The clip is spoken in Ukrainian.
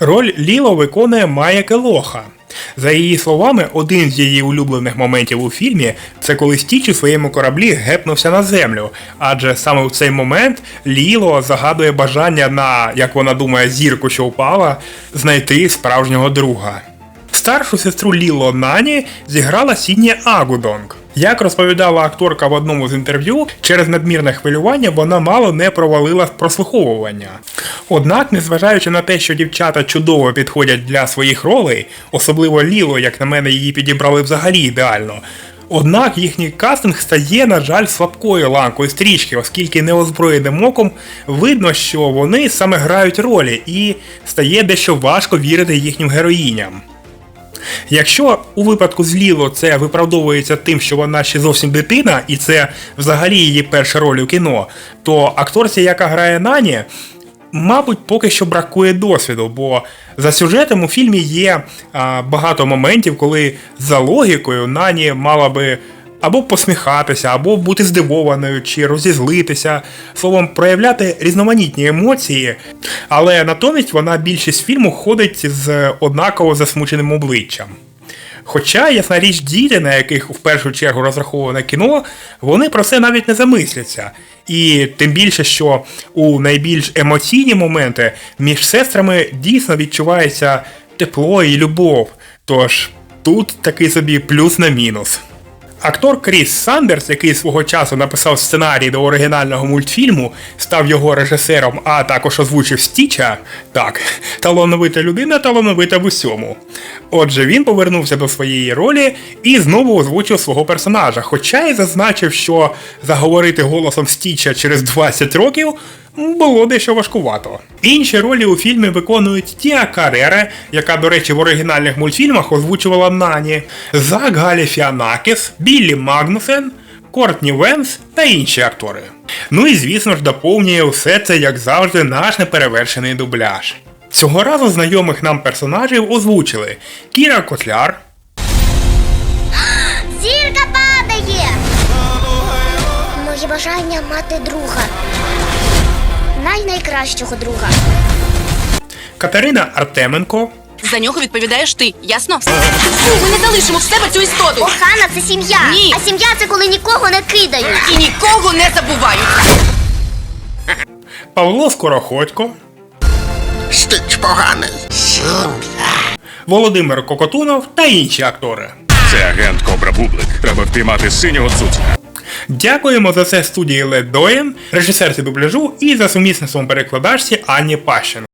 Роль Ліло виконує Майя Келоха. За її словами, один з її улюблених моментів у фільмі це коли Стіч у своєму кораблі гепнувся на землю, адже саме в цей момент Ліло загадує бажання на, як вона думає, зірку, що впала, знайти справжнього друга. Старшу сестру Ліло Нані зіграла Сідні Агудонг. Як розповідала акторка в одному з інтерв'ю, через надмірне хвилювання вона мало не провалила прослуховування. Однак, незважаючи на те, що дівчата чудово підходять для своїх ролей, особливо Ліло, як на мене, її підібрали взагалі ідеально. Однак їхній кастинг стає, на жаль, слабкою ланкою стрічки, оскільки неозброєним оком видно, що вони саме грають ролі, і стає дещо важко вірити їхнім героїням. Якщо у випадку з Ліло це виправдовується тим, що вона ще зовсім дитина, і це взагалі її перша роль у кіно, то акторці, яка грає Нані, мабуть, поки що бракує досвіду, бо за сюжетом у фільмі є багато моментів, коли за логікою Нані мала би. Або посміхатися, або бути здивованою, чи розізлитися, словом, проявляти різноманітні емоції, але натомість вона більшість фільму ходить з однаково засмученим обличчям. Хоча, ясна річ, діти, на яких в першу чергу розраховане кіно, вони про це навіть не замисляться. І тим більше, що у найбільш емоційні моменти між сестрами дійсно відчувається тепло і любов. Тож тут такий собі плюс на мінус. Актор Кріс Сандерс, який свого часу написав сценарій до оригінального мультфільму, став його режисером, а також озвучив Стіча. Так, талановита людина, талановита в усьому. Отже, він повернувся до своєї ролі і знову озвучив свого персонажа, хоча й зазначив, що заговорити голосом Стіча через 20 років було дещо важкувато. Інші ролі у фільмі виконують Тіа Карере, яка, до речі, в оригінальних мультфільмах озвучувала Нані, Зак Галіфіанакіс, Біллі Магнусен, Кортні Венс та інші актори. Ну і звісно ж доповнює все це, як завжди, наш неперевершений дубляж. Цього разу знайомих нам персонажів озвучили Кіра Котляр, Зірка падає! Моє бажання мати друга. Най-найкращого друга. Катерина Артеменко, За нього відповідаєш ти, ясно? Ми не залишимо в себе цю істоту. Охана це сім'я. Ні. А сім'я це коли нікого не кидають. І нікого не забувають. Павло Скороходько, Стич поганий. Володимир Кокотунов та інші актори. Це агент Кобра Бублик. Треба впіймати синього цуця. Дякуємо за це студії Ледоєн, режисерці дубляжу і за сумісництвом перекладачці Анні Пащенко.